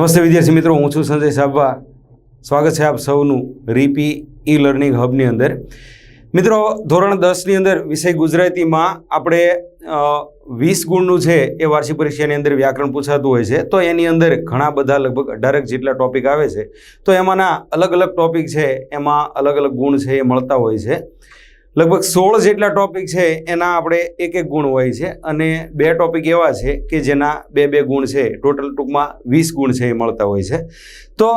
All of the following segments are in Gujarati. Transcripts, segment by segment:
નમસ્તે વિદ્યાર્થી મિત્રો, હું છું સંજય સાબવા. સ્વાગત છે આપ સૌનું રીપી ઈ લર્નિંગ હબની અંદર. મિત્રો, ધોરણ દસની અંદર વિષય ગુજરાતીમાં આપણે વીસ ગુણનું છે એ વાર્ષિક પરીક્ષાની અંદર વ્યાકરણ પૂછાતું હોય છે. તો એની અંદર ઘણા બધા લગભગ અઢારક જેટલા ટોપિક આવે છે. તો એમાંના અલગ અલગ ટોપિક છે, એમાં અલગ અલગ ગુણ છે એ મળતા હોય છે. લગભગ સોળ જેટલા ટોપિક છે, એના આપણે એક એક ગુણ હોય છે અને બે ટોપિક એવા છે કે જેના બે બે ગુણ છે. ટોટલ ટૂંકમાં વીસ ગુણ છે એ મળતા હોય છે. તો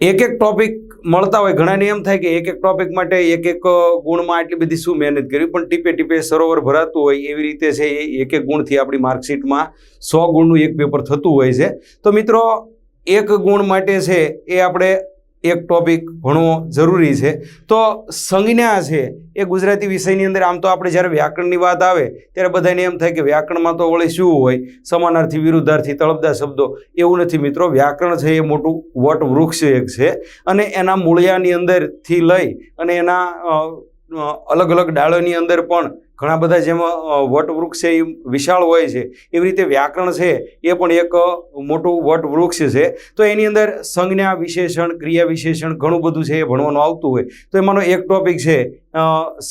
એક એક ટોપિક મળતા હોય ઘણાને એમ થાય કે એક એક ટોપિક માટે એક એક ગુણમાં આટલી બધી શું મહેનત કરવી? પણ ટીપે ટીપે સરોવર ભરાતું હોય એવી રીતે છે એ એક એક ગુણથી આપણી માર્કશીટમાં સો ગુણનું એક પેપર થતું હોય છે. તો મિત્રો, એક ગુણ માટે છે એ આપણે એક ટોપિક ભણવો જરૂરી છે. તો સંજ્ઞા છે, એ ગુજરાતી વિષયની અંદર આમ તો આપણે જ્યારે વ્યાકરણની વાત આવે, ત્યારે બધાને એમ થાય કે વ્યાકરણમાં તો વળી શું હોય? સમાનાર્થી, વિરુદ્ધાર્થી, તળપદા શબ્દો. એવું નથી મિત્રો, વ્યાકરણ છે એ મોટું વટ વૃક્ષ એક છે. અને એના મૂળિયાની અંદરથી લઈ અને એના અલગ અલગ ડાળોની અંદર પણ ઘણા બધા જેમાં વટવૃક્ષ છે એ વિશાળ હોય છે, એવી રીતે વ્યાકરણ છે, એ પણ એક મોટું વટવૃક્ષ છે. તો એની અંદર સંજ્ઞા વિશેષણ, ક્રિયા વિશેષણ ઘણું બધું છે એ ભણવાનું આવતું હોય. તો એમાંનો એક ટોપિક છે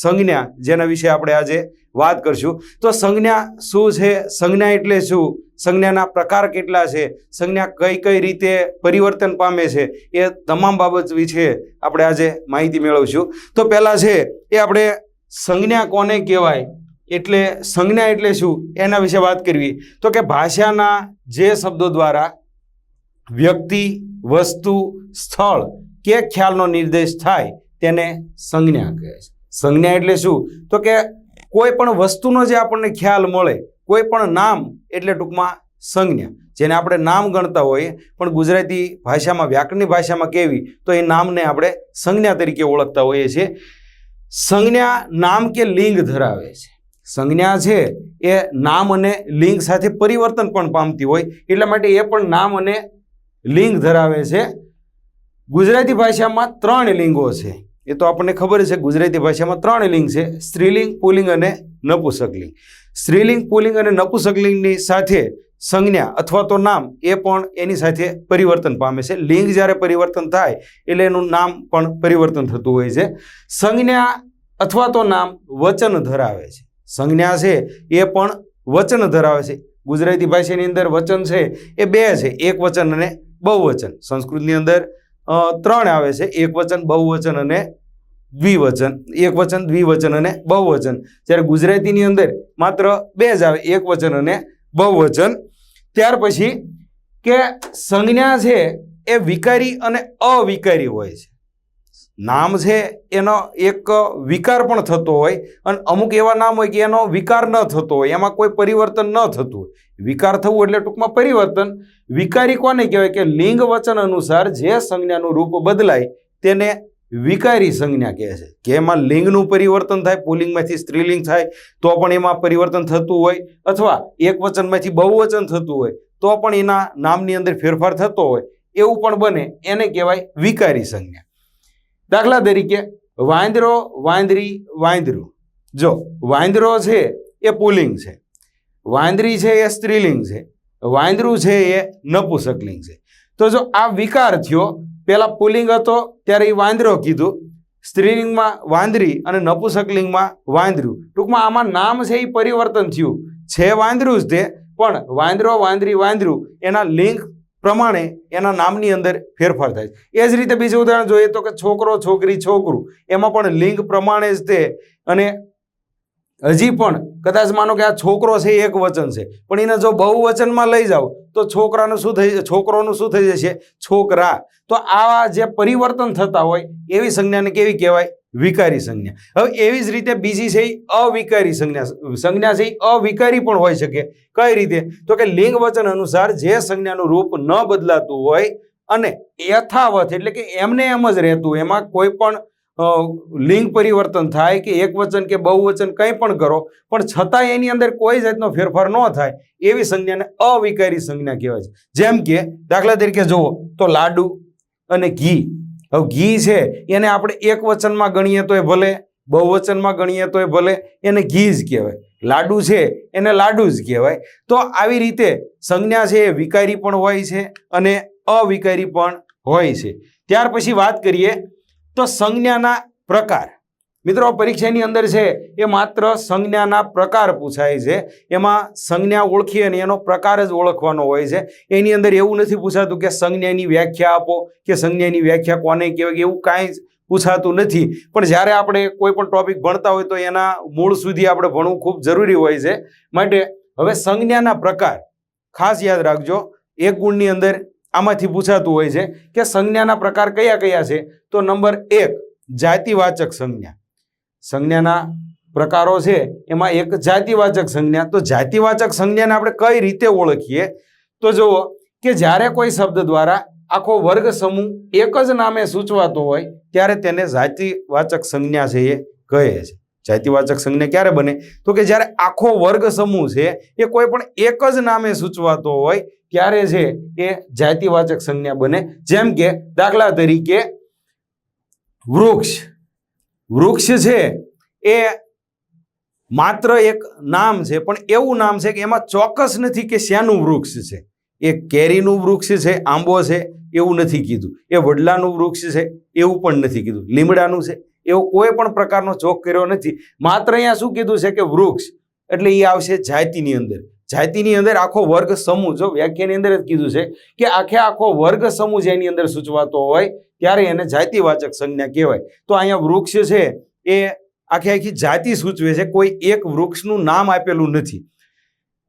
સંજ્ઞા, જેના વિશે આપણે આજે વાત કરશું. તો સંજ્ઞા શું છે? સંજ્ઞા એટલે શું? સંજ્ઞાના પ્રકાર કેટલા છે? સંજ્ઞા કઈ કઈ રીતે પરિવર્તન પામે છે? એ તમામ બાબત વિશે આપણે આજે માહિતી મેળવશું. તો પહેલાં છે, એ આપણે સંજ્ઞા કોને કહેવાય? એટલે સંજ્ઞા એટલે શું? એના વિશે વાત કરવી. તો કે ભાષાના જે શબ્દો દ્વારા વ્યક્તિ, વસ્તુ, સ્થળ કે ખ્યાલનો નિર્દેશ થાય, તેને સંજ્ઞા કહે છે. સંજ્ઞા એટલે શું? તો કે કોઈ પણ વસ્તુનો જે આપણને ખ્યાલ મળે, કોઈ પણ નામ એટલે ટૂંકમાં સંજ્ઞા. જેને આપણે નામ ગણતા હોઈએ, પણ ગુજરાતી ભાષામાં, વ્યાકરણની ભાષામાં કેવી, તો એ નામને આપણે સંજ્ઞા તરીકે ઓળખતા હોઈએ છીએ. સંજ્ઞા નામ કે લિંગ ધરાવે છે. સંજ્ઞા છે એ નામ અને લિંગ સાથે પરિવર્તન પણ પામતી હોય, એટલા માટે એ પણ નામ અને લિંગ ધરાવે છે. ગુજરાતી ભાષામાં ત્રણ લિંગો છે. એ તો આપણને ખબર છે ગુજરાતી ભાષામાં ત્રણ લિંગ છે, સ્ત્રીલિંગ, પુલિંગ અને નપુસકલિંગ. સ્ત્રીલિંગ, પુલિંગ અને નપુસકલિંગની સાથે સંજ્ઞા અથવા તો નામ એ પણ એની સાથે પરિવર્તન પામે છે. લિંગ જ્યારે પરિવર્તન થાય એટલે એનું નામ પણ પરિવર્તન થતું હોય છે. સંજ્ઞા અથવા તો નામ વચન ધરાવે છે. સંજ્ઞા છે એ પણ વચન ધરાવે છે. ગુજરાતી ભાષાની અંદર વચન છે એ બે છે. એક વચન અને બહુવચન. સંસ્કૃતની અંદર ત્રણ આવે છે. એક વચન, બહુવચન અને દ્વિવચન. એક વચન, દ્વિવચન અને બહુવચન. જ્યારે ગુજરાતીની અંદર માત્ર બે જ આવે. એક વચન અને બહુવચન. ત્યાર પછી કે સંજ્ઞા છે એ વિકારી અને અવિકારી હોય છે. નામ છે એનો એક વિકાર પણ થતો હોય અને અમુક એવા નામ હોય કે એનો વિકાર ન થતો હોય, એમાં કોઈ પરિવર્તન ન થતું હોય. વિકાર થવું એટલે ટૂંકમાં પરિવર્તન. વિકારી કોને કહેવાય? કે લિંગ વચન અનુસાર જે સંજ્ઞાનું રૂપ બદલાય તેને વિકારી સંજ્ઞા કહે છે. કે એમાં લિંગનું પરિવર્તન થાય, પુલિંગમાંથી સ્ત્રીલિંગ થાય, તો પણ એમાં પરિવર્તન થતું હોય, અથવા એક વચનમાંથી બહુવચન થતું હોય, તો પણ એના નામની અંદર ફેરફાર થતો હોય, એવું પણ બને. એને કહેવાય વિકારી સંજ્ઞા. દાખલા તરીકે, વાંદરો વાંદરી વાંદરું. જો, વાંદરો છે એ પુલિંગ છે. વાંદરી છે એ સ્ત્રીલિંગ છે. વાંદરું છે એ નપુસકલિંગ છે. તો જો આ વિકાર થયો પેલા પુલિંગ હતો, ત્યારે એ વાંદરો કીધું. સ્ત્રીલિંગમાં વાંદરી અને નપુસકલિંગમાં વાંદરું. ટૂંકમાં આમાં નામ છે એ પરિવર્તન થયું. છે વાંદરું જ તે, પણ વાંદરો, વાંદરી, વાંદરું, એના લિંગ પ્રમાણે એના નામની અંદર ફેરફાર થાય છે. એ જ રીતે બીજું ઉદાહરણ જોઈએ તો કે છોકરો, છોકરી, છોકરું, એમાં પણ લિંગ પ્રમાણે જ તે અને હજી પણ કદાચ માનો કે આ છોકરો છે એક વચન છે. પણ એને જો બહુવચનમાં લઈ જાઓ, તો છોકરાનું શું થઈ છોકરોનું શું થઈ જશે? છોકરા. તો આવા જે પરિવર્તન થતા હોય, એવી સંજ્ઞાને કેવી કહેવાય? વિકારી સંજ્ઞા. હવે એવી જ રીતે બીજી છે એ અવિકારી સંજ્ઞા. સંજ્ઞા છે અવિકારી પણ હોઈ શકે. કઈ રીતે? તો કે લિંગ વચન અનુસાર જે સંજ્ઞાનું રૂપ ન બદલાતું હોય અને યથાવત, એટલે કે એમને એમ જ રહેતું એમાં કોઈ પણ લિંગ પરિવર્તન થાય કે એક વચન કે બહુવચન કંઈ પણ કરો, પણ છતાં એની અંદર કોઈ જાતનો ફેરફાર ન થાય, એવી સંજ્ઞાને અવિકારી સંજ્ઞા કહેવાય છે. જેમ કે, દાખલા તરીકે જુઓ, તો લાડુ અને ઘી. હવે ઘી છે, એને આપણે એક વચનમાં ગણીએ તોય ભલે, બહુવચનમાં ગણીએ તોય ભલે, એને ઘી જ કહેવાય. લાડુ છે, એને લાડુ જ કહેવાય. તો આવી રીતે સંજ્ઞા છે એ વિકારી પણ હોય છે અને અવિકારી પણ હોય છે. ત્યાર પછી વાત કરીએ તો સંજ્ઞાના પ્રકાર. મિત્રો, પરીક્ષાની અંદર છે, એ માત્ર સંજ્ઞાના પ્રકાર પૂછાય છે. એમાં સંજ્ઞા ઓળખી અને એનો પ્રકાર જ ઓળખવાનો હોય છે. એની અંદર એવું નથી પૂછાતું કે સંજ્ઞાની વ્યાખ્યા આપો, કે સંજ્ઞાની વ્યાખ્યા કોને કહેવાય એવું કાંઈ પૂછાતું નથી. પણ જ્યારે આપણે કોઈ પણ ટોપિક ભણતા હોય તો એના મૂળ સુધી આપણે ભણવું ખૂબ જરૂરી હોય છે. માટે હવે સંજ્ઞાના પ્રકાર ખાસ યાદ રાખજો. એક ગુણની અંદર આમાંથી પૂછાતું હોય છે કે સંજ્ઞાના પ્રકાર કયા કયા છે? તો નંબર એક, જાતિવાચક સંજ્ઞા. સંજ્ઞાના પ્રકારો છે, એમાં એક જાતિવાચક સંજ્ઞા. તો જાતિવાચક સંજ્ઞાને આપણે કઈ રીતે ઓળખીએ? તો જુઓ કે જ્યારે કોઈ શબ્દ દ્વારા આખો વર્ગ સમૂહ એક જ નામે સૂચવાતો હોય, ત્યારે તેને જાતિવાચક સંજ્ઞા છે એ કહે છે. જાતિવાચક સંજ્ઞા ક્યારે બને? તો કે જ્યારે આખો વર્ગ સમૂહ છે, એ કોઈ પણ એક જ નામે સૂચવાતો હોય ત્યારે છે એ જાતિવાચક સંજ્ઞા બને. જેમ કે દાખલા તરીકે વૃક્ષ. વૃક્ષ છે એ માત્ર એક નામ છે, પણ એવું નામ છે કે એમાં ચોક્કસ નથી કે શેનું વૃક્ષ છે. એ કેરીનું વૃક્ષ છે, આંબો છે, એવું નથી કીધું. એ વડલાનું વૃક્ષ છે, એવું પણ નથી કીધું. લીમડાનું છે, એવો કોઈ પણ પ્રકારનો ચોક કર્યો નથી. માત્ર અહીંયા શું કીધું છે કે વૃક્ષ. એટલે એ આવશે જાતિની અંદર. જાતિની અંદર આખો વર્ગ સમૂહ, જો વ્યાખ્યાની અંદર જ કીધું છે કે આખે આખો વર્ગ સમૂહ જેની અંદર સૂચવાતો હોય, ત્યારે એને જાતિવાચક સંજ્ઞા કહેવાય. તો અહીંયા વૃક્ષ છે એ આખી આખી જાતિ સૂચવે છે, કોઈ એક વૃક્ષનું નામ આપેલું નથી.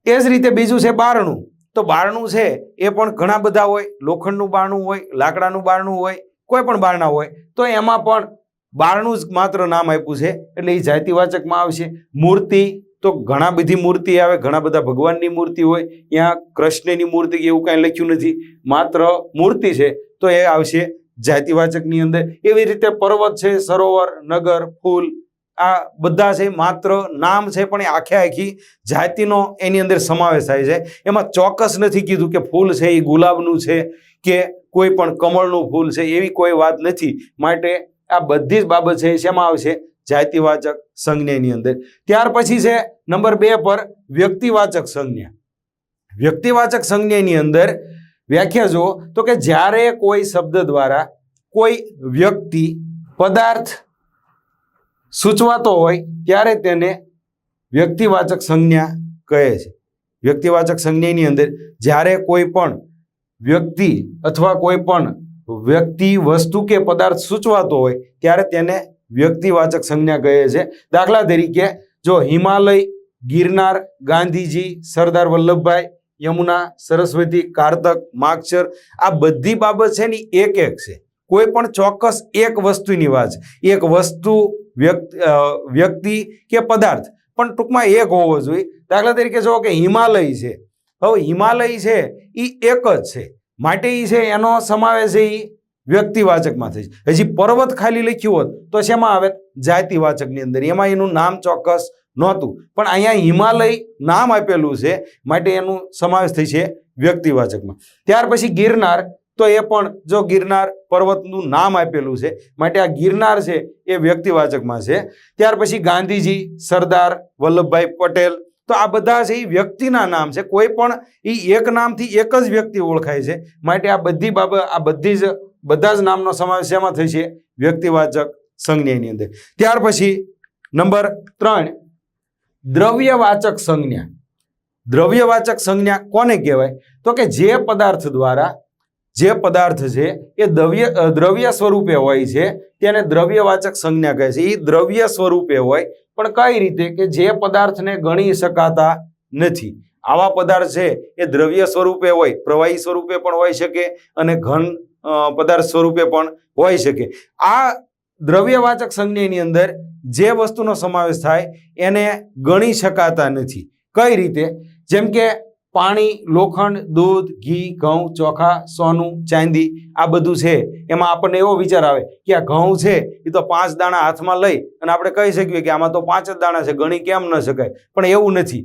એ જ રીતે બીજું છે બારણું. તો બારણું છે એ પણ ઘણા બધા હોય, લોખંડનું બારણું હોય, લાકડાનું બારણું હોય, કોઈ પણ બારણા હોય, તો એમાં પણ બારણું જ માત્ર નામ આપ્યું છે, એટલે એ જાતિવાચકમાં આવશે. મૂર્તિ તો ઘણા બધી મૂર્તિ આવે, ઘણા બધા ભગવાનની મૂર્તિ હોય, ત્યાં કૃષ્ણની મૂર્તિ કે એવું કાંઈ લખ્યું નથી, માત્ર મૂર્તિ છે, તો એ આવશે જાતિવાચકની અંદર. એવી રીતે પર્વત છે, સરોવર, નગર, ફૂલ, આ બધા છે, માત્ર નામ છે, પણ એ આખે આખી જાતિનો એની અંદર સમાવેશ થાય છે. એમાં ચોક્કસ નથી કીધું કે ફૂલ છે, એ ગુલાબનું છે, કે કોઈ પણ કમળનું ફૂલ છે, એવી કોઈ વાત નથી. માટે આ બધી જ બાબત છે, શેમાં આવશે? જાતિવાચક સંજ્ઞાની અંદર. ત્યાર પછી છે નંબર બે પર વ્યક્તિવાચક સંજ્ઞા. વ્યક્તિવાચક સંજ્ઞાની અંદર વ્યાખ્યા જુઓ તો કે જ્યારે કોઈ શબ્દ દ્વારા કોઈ વ્યક્તિ પદાર્થ સૂચવાતો હોય ત્યારે તેને વ્યક્તિવાચક સંજ્ઞા કહે છે. વ્યક્તિવાચક સંજ્ઞાની અંદર જ્યારે કોઈ પણ વ્યક્તિ અથવા કોઈ પણ વ્યક્તિ વસ્તુ કે પદાર્થ સૂચવાતો હોય ત્યારે તેને વ્યક્તિવાચક સંજ્ઞા કહે છે. દાખલા તરીકે જો હિમાલય, ગિરનાર, ગાંધીજી, સરદાર વલ્લભભાઈ, યમુના, સરસ્વતી, કારતક માક્ષર આ બધી બાબત છે ને એક એક છે. કોઈ પણ ચોક્કસ એક વસ્તુની વાત છે. એક વસ્તુ, વ્યક્તિ કે પદાર્થ. પણ ટૂંકમાં એક હોવો જોઈએ. દાખલા તરીકે જો કે હિમાલય છે. હવે હિમાલય છે એ એક જ છે. માટે એ છે, એનો સમાવેશ એ વ્યક્તિવાચકમાં થઈ છે હજી પર્વત ખાલી લખ્યું હોત તો શેમાં આવે જાતિવાચકની અંદર. એમાં એનું નામ ચોક્કસ નહોતું. પણ અહીંયા હિમાલય નામ આપેલું છે, માટે એનું સમાવેશ થઈ છે વ્યક્તિવાચકમાં. ત્યાર પછી ગિરનાર, તો એ પણ જો ગિરનાર પર્વતનું નામ આપેલું છે, માટે આ ગિરનાર છે એ વ્યક્તિવાચકમાં છે. ત્યાર પછી ગાંધીજી, સરદાર વલ્લભભાઈ પટેલ, તો આ બધા છે એ વ્યક્તિના નામ છે. કોઈ પણ એ એક નામથી એક જ વ્યક્તિ ઓળખાય છે. માટે આ બધી બાબત, આ બધી જ બધા જ નામનો સમાવેશ એમાં થઈ છે? વ્યક્તિવાચક સંજ્ઞાની અંદર. ત્યાર પછી નંબર ત્રણ, દ્રવ્યવાચક સંજ્ઞા. દ્રવ્યવાચક સંજ્ઞા કોને કહેવાય? તો કે જે પદાર્થ દ્વારા, જે પદાર્થ છે, એ દ્રવ્ય દ્રવ્ય સ્વરૂપે હોય છે, તેને દ્રવ્યવાચક સંજ્ઞા કહે છે. એ દ્રવ્ય સ્વરૂપે હોય, પણ કઈ રીતે? કે જે પદાર્થને ગણી શકાતા નથી. આવા પદાર્થ છે, એ દ્રવ્ય સ્વરૂપે હોય, પ્રવાહી સ્વરૂપે પણ હોઈ શકે, અને ઘન પદાર્થ સ્વરૂપે પણ હોઈ શકે. આ દ્રવ્યવાચક સંજ્ઞાની અંદર જે વસ્તુનો સમાવેશ થાય એને ગણી શકાતા નથી. કઈ રીતે? જેમ કે પાણી, લોખંડ, દૂધ, ઘી, ઘઉં, ચોખા, સોનું, ચાંદી આ બધું છે. એમાં આપણને એવો વિચાર આવે કે આ ઘઉં છે, એ તો પાંચ દાણા હાથમાં લઈ અને આપણે કહી શકીએ કે આમાં તો પાંચ જ દાણા છે, ગણી કેમ ન શકાય. પણ એવું નથી.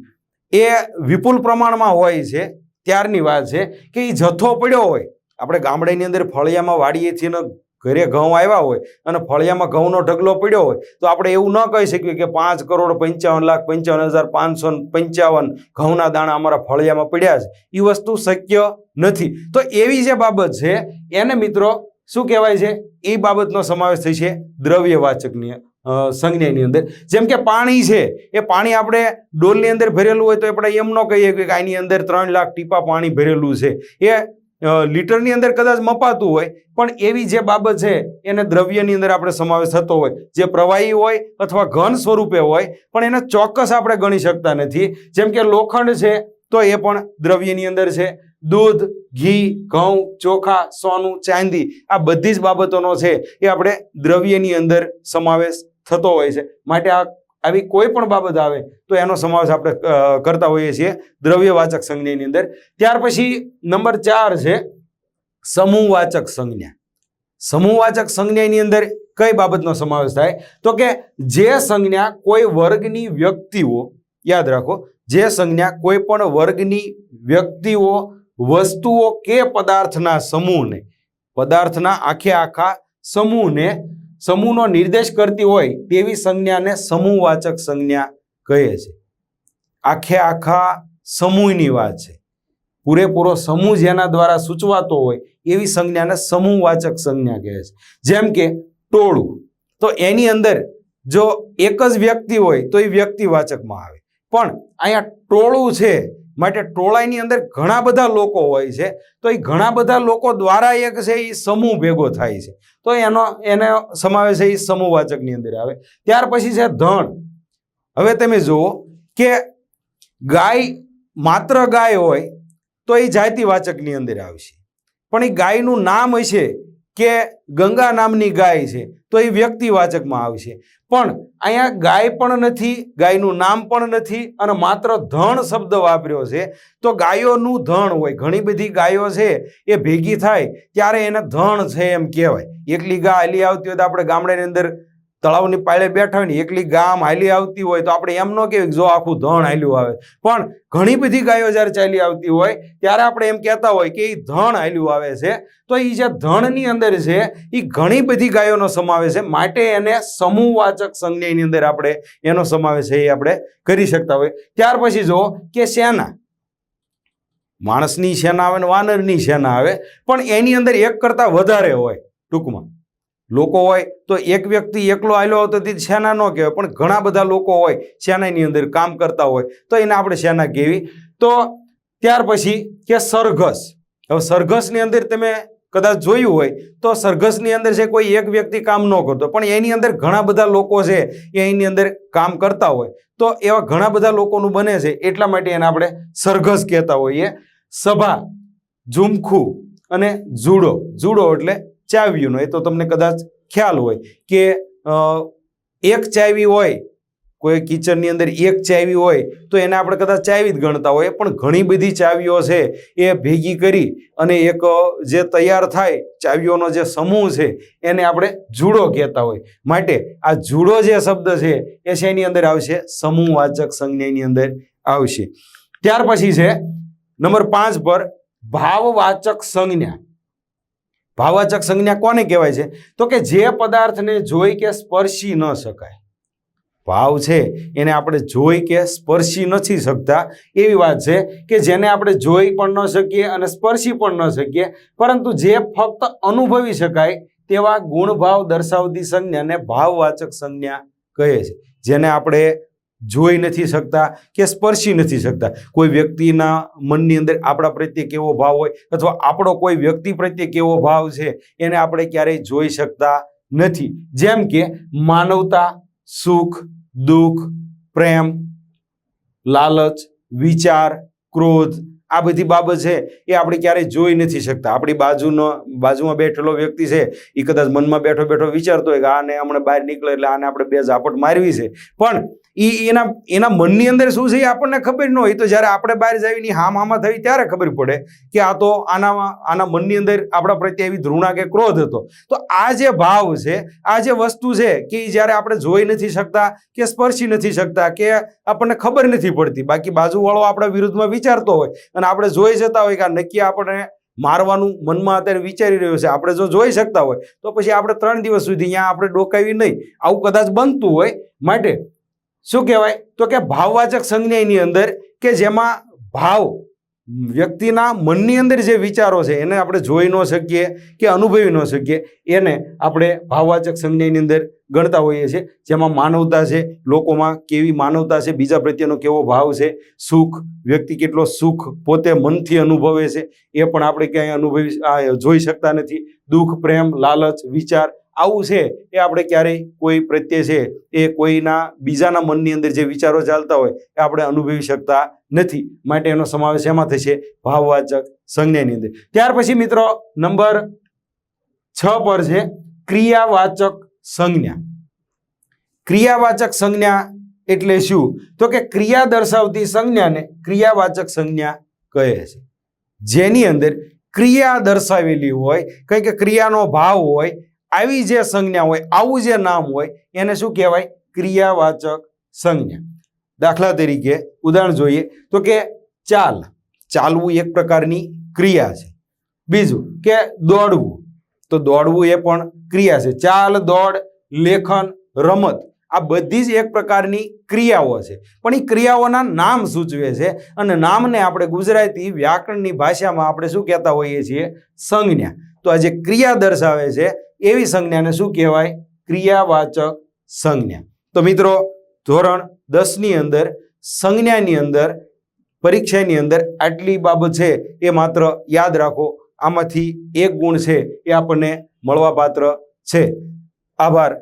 એ વિપુલ પ્રમાણમાં હોય છે, ત્યારની વાત છે કે એ જથ્થો પડ્યો હોય આપણે ગામડાની અંદર ફળિયામાં વાડીએ છીએ ને ઘરે ઘઉં આવ્યા હોય અને ફળિયામાં ઘઉંનો ઢગલો પડ્યો હોય, તો આપણે એવું ન કહી શકીએ કે પાંચ કરોડ પંચાવન લાખ પંચાવન હજાર પાંચસો પંચાવન ઘઉંના દાણા અમારા ફળિયામાં પડ્યા છે. એ વસ્તુ શક્ય નથી. તો એવી જે બાબત છે, એને મિત્રો શું કહેવાય છે? એ બાબતનો સમાવેશ થઈ છે દ્રવ્યવાચકની સંજ્ઞાની અંદર. જેમ કે પાણી છે, એ પાણી આપણે ડોલની અંદર ભરેલું હોય તો આપણે એમ ન કહીએ કે આની અંદર ત્રણ લાખ ટીપા પાણી ભરેલું છે. એ લીટરની અંદર કદાચ મપાતું હોય, પણ એવી જે બાબત છે, એને દ્રવ્યની અંદર આપણે સમાવેશ થતો હોય. જે પ્રવાહી હોય અથવા ઘન સ્વરૂપે હોય, પણ એને ચોક્કસ આપણે ગણી શકતા નથી. જેમ કે લોખંડ છે, તો એ પણ દ્રવ્યની અંદર છે. દૂધ, ઘી, ઘઉં, ચોખા, સોનું, ચાંદી, આ બધી જ બાબતોનો છે, એ આપણે દ્રવ્યની અંદર સમાવેશ થતો હોય છે. માટે આ આવી કોઈ પણ બાબત આવે તો એનો સમાવેશ આપણે કરતા હોઈએ છીએ દ્રવ્યવાચક સંજ્ઞાની અંદર. ત્યાર પછી નંબર ચાર છે સમૂહવાચક સંજ્ઞા. સમૂહવાચક સંજ્ઞાની અંદર કઈ બાબતનો સમાવેશ થાય? તો કે જે સંજ્ઞા કોઈ વર્ગની વ્યક્તિઓ, યાદ રાખો, જે સંજ્ઞા કોઈ પણ વર્ગની વ્યક્તિઓ, વસ્તુઓ કે પદાર્થના સમૂહને, પદાર્થના આખે આખા સમૂહને સમૂહનો નિર્દેશ કરતી હોય તેવી સંજ્ઞાને સમૂહવાચક સંજ્ઞા કહે છે. આખે આખા સમૂહની વાત છે. પૂરેપૂરો સમૂહ જેના દ્વારા સૂચવાતો હોય એવી સંજ્ઞાને સમૂહવાચક સંજ્ઞા કહે છે. જેમ કે ટોળું. તો એની અંદર જો એક જ વ્યક્તિ હોય તો એ વ્યક્તિવાચકમાં આવે. પણ અહીંયા ટોળું છે માટે ટોળાની અંદર ઘણા બધા લોકો હોય છે. તો એ ઘણા બધા લોકો દ્વારા એક છે એ સમૂહ ભેગો થાય છે. તો એનો, એને સમાવેશ એ સમૂહવાચકની અંદર આવે. ત્યાર પછી છે ધણ. હવે તમે જુઓ કે ગાય માત્ર ગાય હોય તો એ જાતિવાચકની અંદર આવશે. પણ એ ગાયનું નામ હશે કે ગંગા નામની ગાય છે, તો એ વ્યક્તિવાચકમાં આવશે પણ અહીંયા ગાય પણ નથી, ગાયનું નામ પણ નથી, અને માત્ર ધણ શબ્દ વાપર્યો છે, તો ગાયોનું ધણ હોય, ઘણી બધી ગાયો છે, એ ભેગી થાય, ત્યારે એને ધણ છે એમ કહેવાય. એકલી ગા હાલી આવતી હોય તો આપણે ગામડાની અંદર તળાવની પાળે બેઠા હોય ને એકલી ગામ હાલી આવતી હોય તો આપણે એમ ન કે જો આખું ધણ હાલ્યું આવે. પણ ઘણી બધી ગાયો જ્યારે ચાલી આવતી હોય, ત્યારે આપણે એમ કહેતા હોય કે એ ધણ હાલ્યું આવે છે. તો એ જે ધણની અંદર છે એ ઘણી બધી ગાયોનો સમાવેશ છે. માટે એને સમૂહવાચક સંજ્ઞાની અંદર આપણે એનો સમાવેશ એ આપણે કરી શકતા હોય. ત્યાર પછી જો કે સેના માણસની સેના આવે ને વાનરની સેના આવે? પણ એની અંદર એક કરતાં વધારે હોય ટૂંકમાં. લોકો હોય તો એક વ્યક્તિ એકલો આવેલો હોય તો તે સેના ન કહેવાય, પણ ઘણા બધા લોકો હોય સેનાની અંદર કામ કરતા હોય તો એને આપણે સેના કહેવી? તો ત્યાર પછી કે સરઘસ. હવે સરઘસની અંદર તમે કદાચ જોયું હોય તો સરઘસની અંદર છે કોઈ એક વ્યક્તિ કામ ન કરતો, પણ એની અંદર ઘણા બધા લોકો છે એ એની અંદર કામ કરતા હોય. તો એવા ઘણા બધા લોકોનું બને છે, એટલા માટે એને આપણે સરઘસ કહેતા હોઈએ. સભા, ઝુમખું અને જુડો જુડો એટલે ચાવીઓનો એ તો તમને કદાચ ખ્યાલ હોય કે એક ચાવી હોય, કોઈ કિચનની અંદર એક ચાવી હોય, તો એને આપણે કદાચ ચાવી જ ગણતા હોય પણ ઘણી બધી ચાવીઓ છે, એ ભેગી કરી અને એક જે તૈયાર થાય, ચાવીઓનો જે સમૂહ છે, એને આપણે જુડો કહેતા હોય. માટે આ જુડો જે શબ્દ છે, એ શેની અંદર આવશે? સમૂહવાચક સંજ્ઞાની અંદર આવશે. ત્યાર પછી છે, નંબર પાંચ પર ભાવવાચક સંજ્ઞા. ભાવવાચક સંજ્ઞા કોને કહેવાય છે? તો કે જે પદાર્થને જોઈ કે સ્પર્શી ન શકાય. ભાવ છે, એને આપણે જોઈ કે સ્પર્શી નથી શકતા, એવી વાત છે કે જેને આપણે જોઈ પણ ન શકીએ અને સ્પર્શી પણ ન શકીએ, પરંતુ જે ફક્ત અનુભવી શકાય તેવા ગુણભાવ દર્શાવતી સંજ્ઞાને ભાવવાચક સંજ્ઞા કહે છે. જેને આપણે જોઈ નથી શકતા કે સ્પર્શી નથી શકતા. કોઈ વ્યક્તિના મનની અંદર આપણા પ્રત્યે કેવો ભાવ હોય અથવા આપણો કોઈ વ્યક્તિ પ્રત્યે કેવો ભાવ છે એને આપણે ક્યારેય જોઈ શકતા નથી. જેમ કે માનવતા, સુખ, દુઃખ, પ્રેમ, લાલચ, વિચાર, ક્રોધ, આ બધી બાબત છે એ આપણે ક્યારેય જોઈ નથી શકતા. આપણી બાજુનો, બાજુમાં બેઠેલો વ્યક્તિ છે એ કદાચ મનમાં બેઠો બેઠો વિચારતો હોય કે આને હમણાં બહાર નીકળે એટલે આને આપણે બે ઝાપટ મારવી છે. પણ એ એના એના મનની અંદર શું છે એ આપણને ખબર ન હોય. તો જ્યારે આપણે બહાર જઈને હામ હામાં થઈ ત્યારે ખબર પડે કે આ તો આનામાં, આના મનની અંદર આપણા પ્રત્યે એવી ધૃણા કે ક્રોધ હતો. તો આ જે ભાવ છે, આ જે વસ્તુ છે કે એ જ્યારે આપણે જોઈ નથી શકતા કે સ્પર્શી નથી શકતા કે આપણને ખબર નથી પડતી, બાકી બાજુવાળો આપણા વિરુદ્ધમાં વિચારતો હોય અને આપણે જોઈ જતા હોય કે આ નક્કી આપણે મારવાનું મનમાં અત્યારે વિચારી રહ્યો છે. આપણે જો જોઈ શકતા હોય, તો પછી આપણે ત્રણ દિવસ સુધી અહીંયા આપણે ડોકાવી નહીં. આવું કદાચ બનતું હોય. માટે શું કહેવાય? તો કે ભાવવાચક સંજ્ઞાની અંદર કે જેમાં ભાવ વ્યક્તિના મનની અંદર જે વિચારો છે, એને આપણે જોઈ ન શકીએ કે અનુભવી ન શકીએ, એને આપણે ભાવવાચક સંજ્ઞાની અંદર ગણતા હોઈએ છીએ. જેમાં માનવતા છે, લોકોમાં કેવી માનવતા છે, બીજા પ્રત્યેનો કેવો ભાવ છે, સુખ, વ્યક્તિ કેટલો સુખ પોતે મનથી અનુભવે છે, એ પણ આપણે ક્યાંય અનુભવી જોઈ શકતા નથી. દુઃખ, પ્રેમ, લાલચ, વિચાર આવું છે એ આપણે ક્યારેય કોઈ પ્રત્યે છે એ કોઈના બીજાના મનની અંદર જે વિચારો ચાલતા હોય એ આપણે અનુભવી શકતા નથી. માટે એનો સમાવેશ એમાં થશે ભાવવાચક સંજ્ઞાની અંદર. ત્યાર પછી મિત્રો નંબર છ પર છે ક્રિયાવાચક સંજ્ઞા. ક્રિયાવાચક સંજ્ઞા એટલે શું? તો કે ક્રિયા દર્શાવતી સંજ્ઞાને ક્રિયાવાચક સંજ્ઞા કહે છે. જેની અંદર ક્રિયા દર્શાવેલી હોય, કંઈક ક્રિયાનો ભાવ હોય આવી જે સંજ્ઞા હોય, આવું જે નામ હોય, એને શું કહેવાય? ક્રિયાવાચક સંજ્ઞા. દાખલા તરીકે ઉદાહરણ જોઈએ તો કે ચાલ, ચાલવું એક પ્રકારની ક્રિયા છે. બીજું કે દોડવું, તો દોડવું એ પણ ક્રિયા છે. ચાલ, દોડ, લેખન, રમત, આ બધી જ એક પ્રકારની ક્રિયાઓ છે. પણ એ ક્રિયાઓના નામ સૂચવે છે અને નામને આપણે ગુજરાતી વ્યાકરણની ભાષામાં આપણે શું કહેતા હોઈએ છીએ? સંજ્ઞા. તો આ જે ક્રિયા દર્શાવે છે એવી સંજ્ઞાને શું કહેવાય? ક્રિયાવાચક સંજ્ઞા. તો મિત્રો, ધોરણ દસની અંદર, સંજ્ઞાની અંદર, પરીક્ષાની અંદર આટલી બાબત છે એ માત્ર યાદ રાખો. આમાંથી એક ગુણ છે એ આપણને મળવાપાત્ર છે. આભાર.